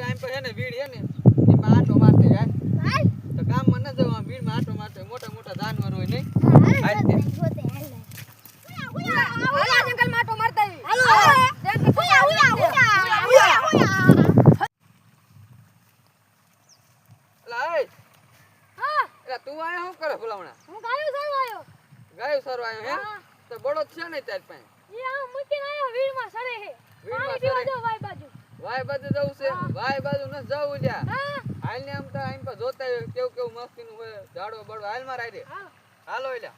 બે પર હે ને વીડ હે ને એમાં આટો મારતે જાય તો કામમાં ન જવા વીડમાં આટો મોટા મોટા જાનવર હોય નહીં. હાલ. દે ઓલા તું. આયો હું કરે ભલાવણા હું ગાયો આયો. ગાયો સરવા આયો હે? તો બળો છે ને તાર પાસે? એ આ મૂકીને આયો વીડમાં સરે હે વીડમાં વાય બાજુ જવું છે. વાય બાજુ ન જવું લ્યા હાલ ને આમ તો આમ પર જોતા કેવું કેવું મસ્તીનું હોય ઝાડો બળો હાલમાં રાઈ દે હાલો એલા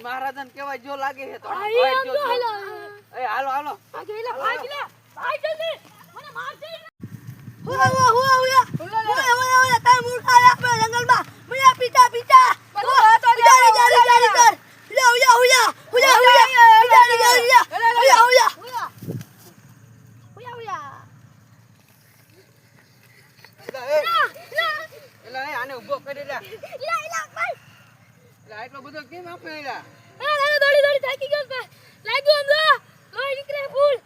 જઈને મહારાજન કેવાય જો લાગે છે તો એ હાલો હાલો. આગે એલા ભાગ જલ્દી મને માર હુઆ હુઆ હુઆ હુઆ હુઆ હુઆ હુઆ તાર મૂર્ખા રે આપણે જંગલમાં. મને પીટા પીટા જારી એલા એ. આને ઊભો કરી દે એટલો બધો કેમ આપે એલા એ લાગે દોડી દોડી થાકી ગયો પે લાગ્યો આમ લોહી નીકળે ફૂલ.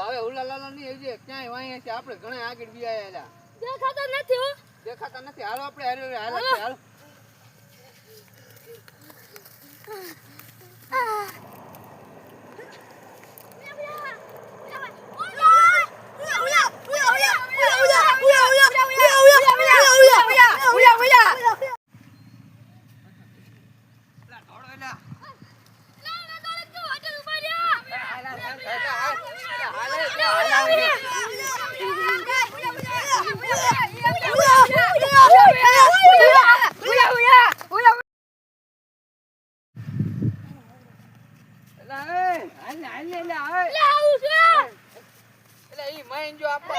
હવે ઉલા લાલા ની આવજે ક્યાંય વાંહે છે. આપણે ઘણા આગળ બી આયા એલા દેખાતા નથી હો. દેખાતા નથી. હાલો આપણે હારે હાલો. હાલો Lâu chưa? Đây, mấy anh cho bà.